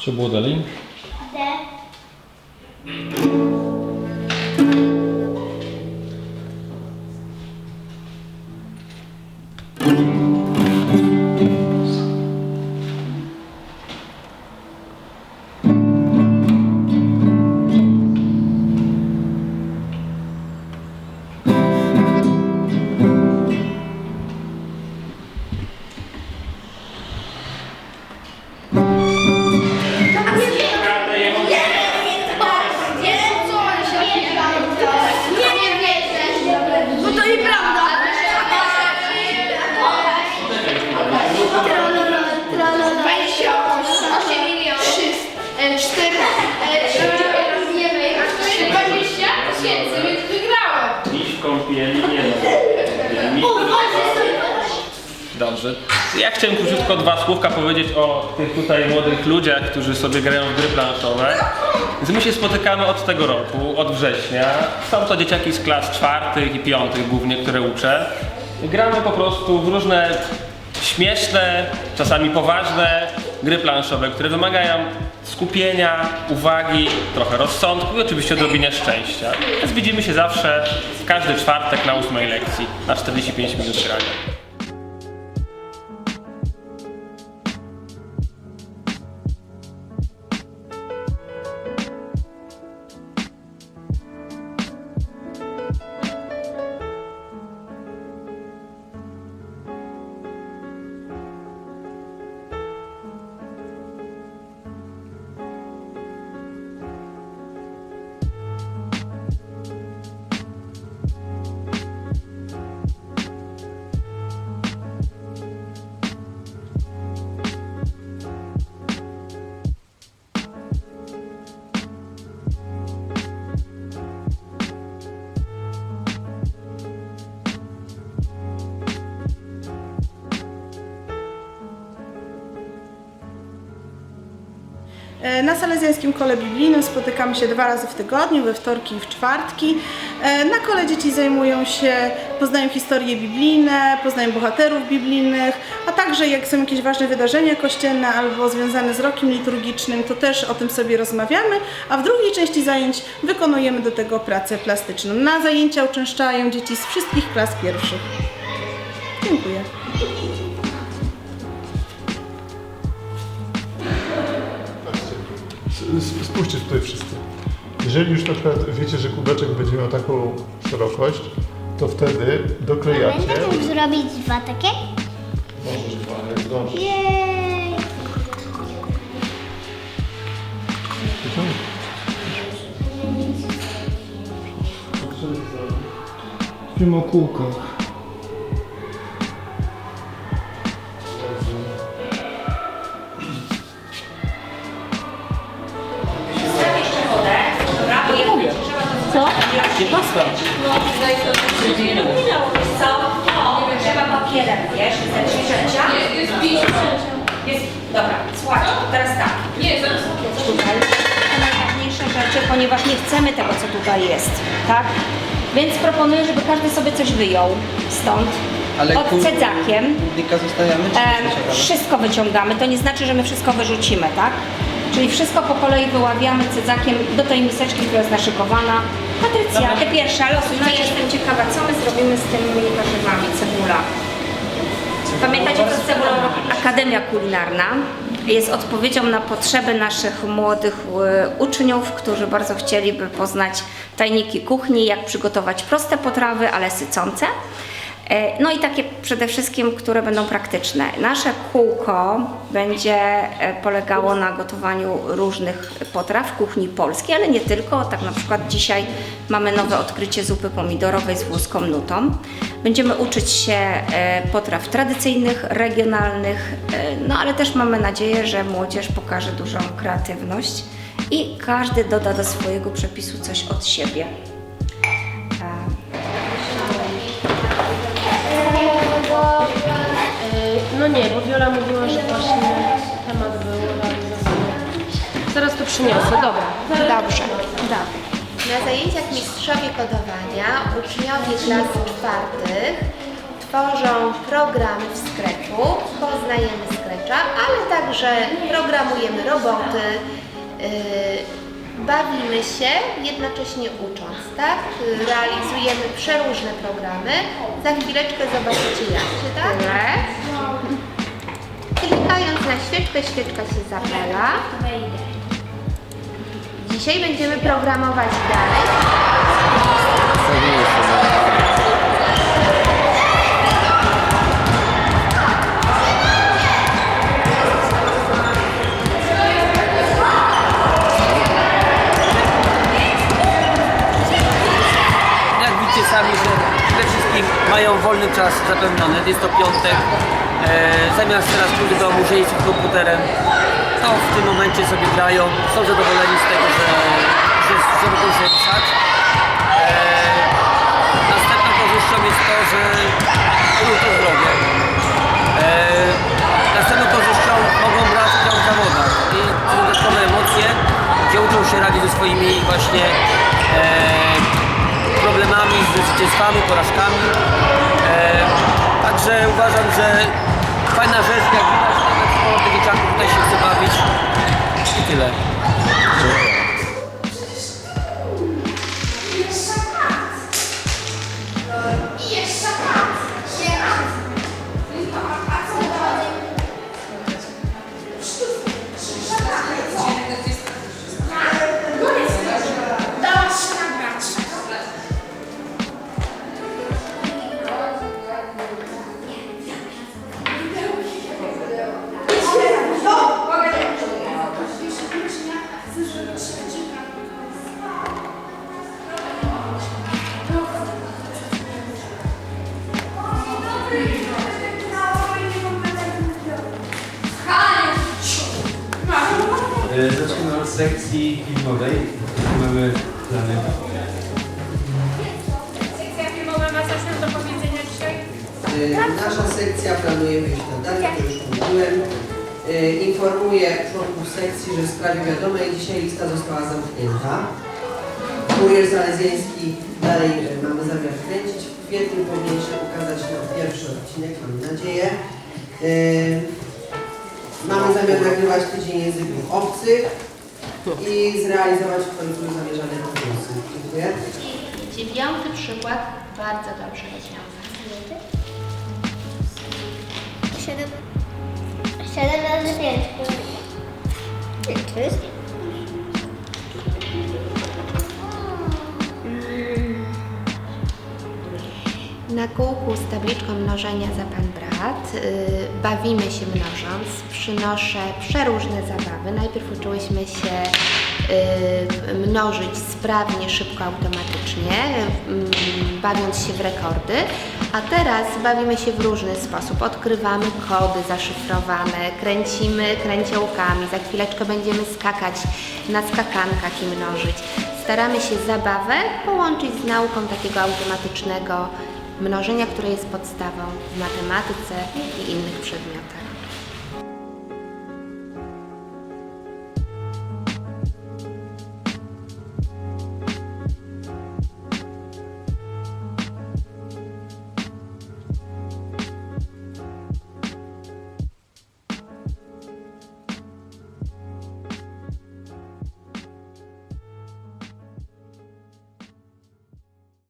Co było dalej? No Dobrze. Ja chciałem króciutko dwa słówka powiedzieć o tych tutaj młodych ludziach, którzy sobie grają w gry planszowe. Więc my się spotykamy od tego roku, od września. Są to dzieciaki z klas czwartych i piątych głównie, które uczę. Gramy po prostu w różne śmieszne, czasami poważne gry planszowe, które wymagają skupienia, uwagi, trochę rozsądku i oczywiście odrobienia szczęścia. Więc widzimy się zawsze w każdy czwartek na ósmej lekcji na 45 minut grania. Na Salezjańskim Kole Biblijnym spotykamy się dwa razy w tygodniu, we wtorki i w czwartki. E, Na kole dzieci zajmują się, poznają historie biblijne, poznają bohaterów biblijnych, a także jak są jakieś ważne wydarzenia kościelne albo związane z rokiem liturgicznym, to też o tym sobie rozmawiamy, a w drugiej części zajęć wykonujemy do tego pracę plastyczną. Na zajęcia uczęszczają dzieci z wszystkich klas pierwszych. Dziękuję. Spójrzcie tutaj wszyscy. Jeżeli już na przykład wiecie, że kubeczek będzie miał taką szerokość, to wtedy doklejacie. Będę mógł zrobić dwa takie? Możesz dwa, jak zdążysz. Jej! Mówimy o kółkach. Co? O, trzeba papierem, wiesz, ze ćwiczenia. Jest pięć Jest, dobra, słuchaj, teraz tak. Nie, zaraz. Tutaj te najważniejsze rzeczy, ponieważ nie chcemy tego, co tutaj jest, tak? Więc proponuję, żeby każdy sobie coś wyjął stąd. Ale Od cedzakiem. Zostawiamy, czy wszystko wyciągamy, to nie znaczy, że my wszystko wyrzucimy, tak? Czyli wszystko po kolei wyławiamy cedzakiem do tej miseczki, która jest naszykowana. Patrycja, ty pierwsza, losuj. No i jestem ciekawa, co my zrobimy z tymi warzywami, cebula. Pamiętacie, to cebula Akademia Kulinarna jest odpowiedzią na potrzeby naszych młodych e, uczniów, którzy bardzo chcieliby poznać tajniki kuchni, jak przygotować proste potrawy, ale sycące. E, No i takie przede wszystkim, które będą praktyczne. Nasze kółko będzie e, polegało na gotowaniu różnych potraw kuchni polskiej, ale nie tylko. Tak na przykład dzisiaj mamy nowe odkrycie zupy pomidorowej z włoską nutą. Będziemy uczyć się e, potraw tradycyjnych, regionalnych, e, no ale też mamy nadzieję, że młodzież pokaże dużą kreatywność i każdy doda do swojego przepisu coś od siebie. Nie, bo Wiola mówiła, że właśnie temat był realizowany. Zaraz to przyniosę, dobra. Dobrze. Dobra. Na zajęciach mistrzowie kodowania uczniowie klas czwartych tworzą programy w Scratchu, poznajemy Scratcha, ale także programujemy roboty, yy, bawimy się, jednocześnie ucząc, tak? Realizujemy przeróżne programy. Za chwileczkę zobaczycie jakie, tak? Świeczkę, świeczka się zapala. Dzisiaj będziemy programować dalej. Jak widzicie sami, że przede wszystkim mają wolny czas zapewniony, jest to piątek. E, zamiast teraz pójść do domu, komputerem, to w tym momencie sobie grają, są zadowoleni z tego, że, że, że mogą się ruszać. E, następną korzyścią jest to, że ruch to zdrowie. E, następną korzyścią mogą brać udział w zawodach i dodatkowe emocje, gdzie uczą się radzić ze swoimi właśnie problemami, z zwycięstwami, porażkami. Także uważam, że fajna rzecz, jak widać, sporo tych dzieciaków tutaj się chce bawić i tyle. Sekcji filmowej. Mamy plany. Y, Nasza sekcja planuje wyjść na datę, to już mówiłem. Y, Informuję członków sekcji, że w sprawie wiadomej dzisiaj lista została zamknięta. Kurier Zalezjański dalej y, mamy zamiar kręcić. W kwietniu powinien się ukazać nam pierwszy odcinek, mam nadzieję. Y, Mamy zamiar nagrywać tydzień języków obcych i zrealizować w końcu zamierzone konkursy. Dziękuję. Dziewiąty przykład bardzo dobrze rozwiązany. Siedem. Siedem razy pięć. Jest Na kółku z tabliczką mnożenia za Brat y, bawimy się mnożąc. Przynoszę przeróżne zabawy. Najpierw uczyłyśmy się y, mnożyć sprawnie, szybko, automatycznie, y, bawiąc się w rekordy. A teraz bawimy się w różny sposób. Odkrywamy kody zaszyfrowane, kręcimy kręciołkami. Za chwileczkę będziemy skakać na skakankach i mnożyć. Staramy się zabawę połączyć z nauką takiego automatycznego mnożenia, które jest podstawą w matematyce i innych przedmiotach.